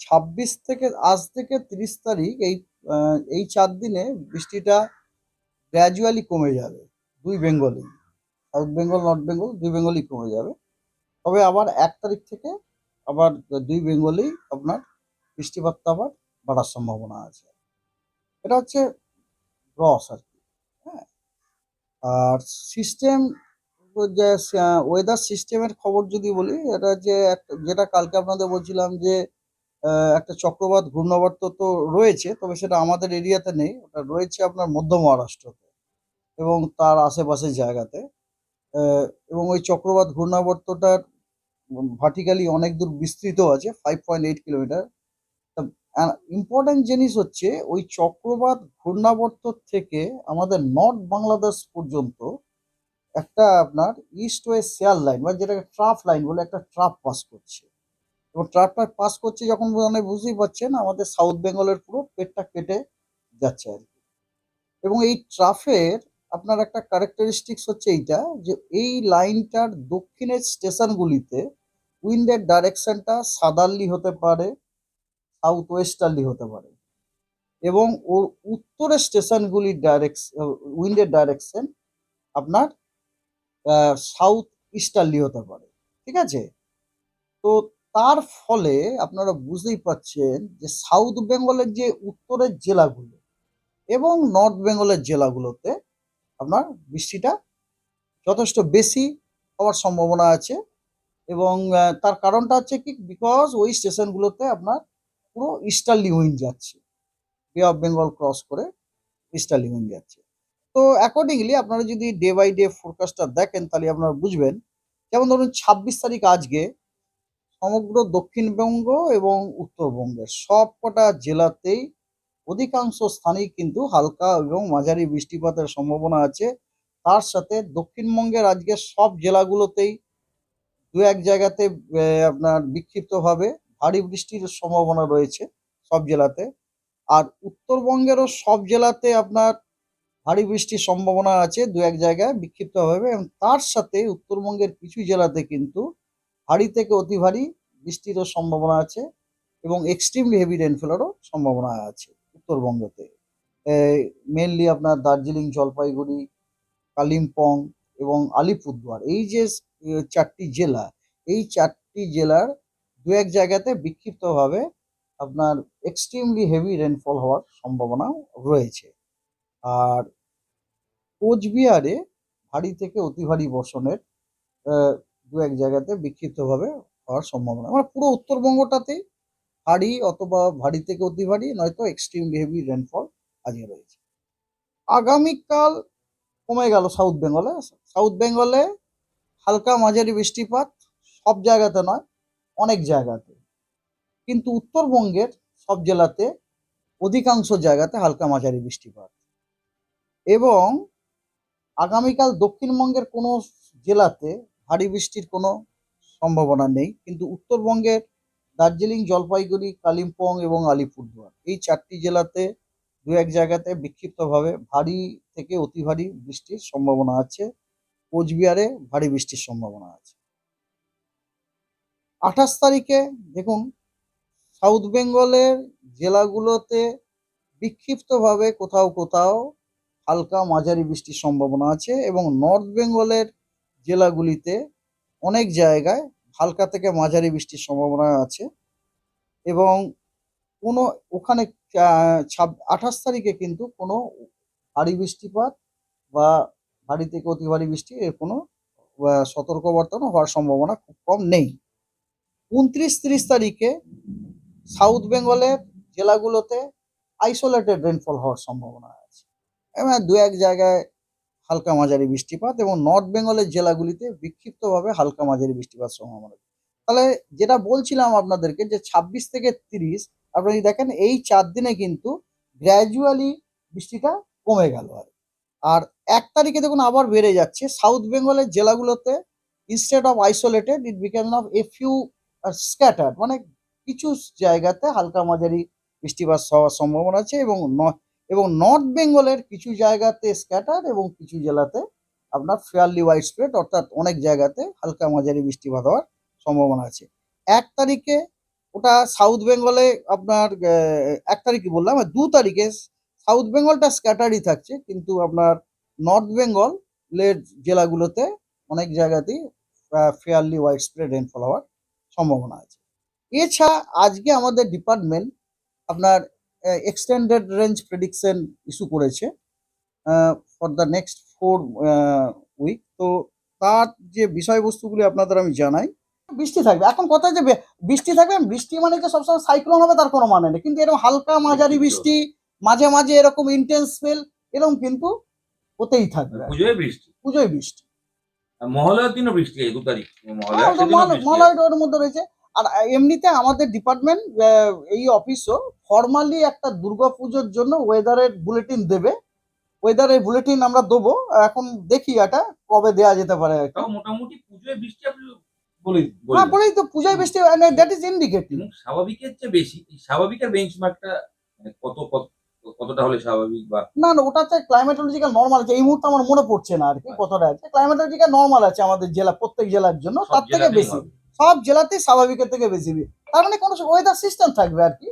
ছাব্বিশ থেকে, আজ থেকে তিরিশ তারিখ এই এই চার দিনে বৃষ্টিটা গ্র্যাজুয়ালি কমে যাবে, দুই বেঙ্গলেই সাউথ বেঙ্গল, নর্থ বেঙ্গল, দুই বেঙ্গলই কমে যাবে। তবে আবার এক তারিখ থেকে আবার দুই বেঙ্গলেই আপনার বৃষ্টিপাতটা আবার বাড়ার সম্ভাবনা আছে। এটা হচ্ছে গ্রস আর কি হ্যাঁ। আর সিস্টেম যে ওয়েদার সিস্টেমের খবর যদি বলি, এটা যে, একটা- যেটা কালকে আপনাদের বলছিলাম যে একটা চক্রবাত ঘূর্ণাবর্ত তো রয়েছে, তবে সেটা আমাদের এরিয়াতে নেই। ওটা রয়েছে আপনার মধ্য মহারাষ্ট্রতে এবং তার আশেপাশের জায়গাতে। এবং ওই চক্রবাত ঘূর্ণাবর্তটার ভার্টিক্যালি অনেক দূর বিস্তৃত আছে five point eight kilometre important জিনিস হচ্ছে, ওই চক্রবাত ঘূর্ণাবর্ত থেকে আমাদের নর্থ বাংলাদেশ পর্যন্ত একটা আপনার ইস্ট ওয়েস্ট শেয়ার লাইন বা যেটাকে ট্রাফ লাইন বলে একটা ট্রাফ পাস করছে। এবং ট্রাপটা পাস করছে যখন মানে বুঝতেই পারছেন, আমাদের সাউথ বেঙ্গলের পুরো পেটটা কেটে যাচ্ছে আর কি। এবং এই ট্রাফের আপনার একটা ক্যারেক্টারিস্টিক্স হচ্ছে এইটা যে, এই লাইনটার দক্ষিণের স্টেশনগুলিতে উইন্ডের ডাইরেকশনটা সাদারলি হতে পারে সাউথ ওয়েস্টার্লি হতে পারে। এবং ওর উত্তরের স্টেশনগুলির ডাইরেকশন উইন্ডের ডাইরেকশন আপনার সাউথ ইস্টার্লি হতে পারে। ঠিক আছে? তো তার ফলে আপনারা বুঝতেই পাচ্ছেন যে সাউথ বেঙ্গলের যে উত্তরের জেলাগুলো এবং নর্থ বেঙ্গলের জেলাগুলোতে আপনার বৃষ্টিটা যথেষ্ট বেশি হওয়ার সম্ভাবনা আছে এবং তার কারণটা হচ্ছে কি? বিকজ ওই স্টেশনগুলোতে আপনার পুরো ইস্টার্লি উইন্ড যাচ্ছে। বে অফ বেঙ্গল ক্রস করে ইস্টার্লি উইন্ড যাচ্ছে। তো অ্যাকর্ডিংলি আপনারা যদি ডে বাই ডে ফোরকাস্টটা দেখেন তাহলে আপনারা বুঝবেন। যেমন ধরুন ছাব্বিশ তারিখ আজকে সমগ্র দক্ষিণবঙ্গ এবং উত্তরবঙ্গের সব কটা জেলাতেই অধিকাংশ স্থানেই কিন্তু হালকা এবং মাঝারি বৃষ্টিপাতের সম্ভাবনা আছে। তার সাথে দক্ষিণবঙ্গের আজকে সব জেলাগুলোতেই দু এক জায়গাতে আপনার বিক্ষিপ্তভাবে ভারী বৃষ্টির সম্ভাবনা রয়েছে সব জেলাতে। আর উত্তরবঙ্গেরও সব জেলাতে আপনার ভারী বৃষ্টির সম্ভাবনা আছে দু এক জায়গায় বিক্ষিপ্তভাবে। এবং তার সাথে উত্তরবঙ্গের কিছু জেলাতে কিন্তু ভারী থেকে অতি ভারী বৃষ্টিরও সম্ভাবনা আছে এবং এক্সট্রিমলি হেভি রেনফলেরও সম্ভাবনা আছে উত্তরবঙ্গতে। মেনলি আপনার দার্জিলিং, জলপাইগুড়ি, কালিম্পং এবং আলিপুরদুয়ার। এই যে চারটি জেলা, এই চারটি জেলার দু এক জায়গাতে বিক্ষিপ্তভাবে আপনার এক্সট্রিমলি হেভি রেনফল হওয়ার সম্ভাবনা রয়েছে। আর কোচবিহারে ভারী থেকে অতি ভারী বর্ষণের দু এক জায়গাতে বিক্ষিপ্তভাবে হওয়ার সম্ভাবনা। মানে পুরো উত্তরবঙ্গটাতেই ভারী অথবা ভারী থেকে অতি ভারী, নয়তো এক্সট্রিমলি হেভি রেনফল আজকে রয়েছে। আগামীকাল কমে গেল সাউথ বেঙ্গলে সাউথ বেঙ্গলে হালকা মাঝারি বৃষ্টিপাত সব জায়গাতে নয়, অনেক জায়গাতে। কিন্তু উত্তরবঙ্গের সব জেলাতে অধিকাংশ জায়গাতে হালকা মাঝারি বৃষ্টিপাত। এবং আগামীকাল দক্ষিণবঙ্গের কোনো জেলাতে ভারী বৃষ্টির কোনো সম্ভাবনা নেই, কিন্তু উত্তরবঙ্গের দার্জিলিং, জলপাইগুড়ি, কালিম্পং এবং আলিপুরদুয়ার, এই চারটি জেলাতে দু এক জায়গাতে বিক্ষিপ্তভাবে ভারী থেকে অতি ভারী বৃষ্টির সম্ভাবনা আছে। কোচবিহারে ভারী বৃষ্টির সম্ভাবনা আছে। আঠাশ তারিখে দেখুন, সাউথ বেঙ্গলের জেলাগুলোতে বিক্ষিপ্তভাবে কোথাও কোথাও হালকা মাঝারি বৃষ্টির সম্ভাবনা আছে এবং নর্থ বেঙ্গলের জেলাগুলিতে অনেক জায়গায় হালকা থেকে মাঝারি বৃষ্টির সম্ভাবনা আছে এবং কোনো ওখানে আঠাশ তারিখে কিন্তু কোনো ভারী বৃষ্টিপাত বা ভারী থেকে অতি ভারী বৃষ্টি এর কোনো আহ, সতর্কবার্তা হওয়ার সম্ভাবনা খুব কম নেই। উনত্রিশ তিরিশ তারিখে সাউথ বেঙ্গলের জেলাগুলোতে আইসোলেটেড রেনফল হওয়ার সম্ভাবনা আছে। দু এক জায়গায় হালকা মাঝারি বৃষ্টিপাত এবং নর্থ বেঙ্গলের জেলাগুলিতে বিক্ষিপ্তভাবে হালকা মাঝারি বৃষ্টিপাত সম্ভাবনা। তাহলে যেটা বলছিলাম আপনাদেরকে যে ছাব্বিশ থেকে তিরিশ আপনি যদি দেখেন এই চার দিনে কিন্তু গ্র্যাজুয়ালি বৃষ্টিটা কমে গেল আর আর এক তারিখে দেখুন আবার বেড়ে যাচ্ছে সাউথ বেঙ্গলের জেলাগুলোতে instead of isolated it became of a few scattered মানে কিছু জায়গাতে হালকা মাঝারি বৃষ্টিপাত হওয়ার সম্ভাবনা আছে এবং এবং নর্থ বেঙ্গলের কিছু জায়গাতে স্ক্যাটার এবং কিছু জেলাতে আপনার ফেয়ারলি ওয়াইড স্প্রেড অর্থাৎ অনেক জায়গাতে হালকা মাঝারি বৃষ্টিপাত হওয়ার সম্ভাবনা আছে। এক তারিখে ওটা সাউথ বেঙ্গলে আপনার এক তারিখে বললাম, দু তারিখে সাউথ বেঙ্গলটা স্ক্যাটারই থাকছে, কিন্তু আপনার নর্থ বেঙ্গলের জেলাগুলোতে অনেক জায়গাতেই ফেয়ারলি ওয়াইড স্প্রেড রেনফল হওয়ার সম্ভাবনা আছে। এছাড়া আজকে আমাদের ডিপার্টমেন্ট আপনার এক্সটেন্ডেড রেঞ্জ প্রেডিকশন ইস্যু করেছে for the next four week তো তার যে বিষয়বস্তুগুলি আপনাদের আমি জানাই। বৃষ্টি থাকবে। এখন কথা যে বৃষ্টি থাকবে বৃষ্টি মানে যে সবসময় সাইক্লোন হবে তার কোনো মানে নেই। কিন্তু এরকম হালকা মাঝারি বৃষ্টি মাঝে মাঝে এরকম ইন্টেন্স স্পেল এরকম কিন্তু হতেই থাকবে। পুজোয় বৃষ্টি। পুজোয় বৃষ্টি। মহালয়ার দিনও বৃষ্টি দু তারিখ। হ্যাঁ, মহালয়- মহালয়ার মধ্যে রয়েছে। আর এমনিতে আমাদের ডিপার্টমেন্ট এই অফিসও ফর্মালি একটা দুর্গাপুজোর জন্য ওয়েদারের বুলেটিন দেবে। ওয়েদারের বুলেটিন আমরা দেবো। এখন দেখি এটা কবে দেওয়া যেতে পারে মোটামুটি পুজোয় বৃষ্টি হ্যাঁ বলেই তো পূজায় বৃষ্টি দ্যাট ইজ স্বাভাবিকের চেয়ে বেশি এই স্বাভাবিকের বেঞ্চমার্কটা কত কত- কতটা হলে স্বাভাবিক বা না না ওটা হচ্ছে ক্লাইমেটোলজিক্যাল নর্মাল আছে। এই মুহূর্তে আমার মনে পড়ছে না আর কি কতটা আছে। ক্লাইমেটোলজিক্যাল নর্মাল আছে আমাদের জেলা প্রত্যেক জেলার জন্য সব তার থেকে বেশি। সব জেলাতেই স্বাভাবিকের থেকে বেশি তার মানে কোনো ওয়েদার সিস্টেম থাকবে আর কি।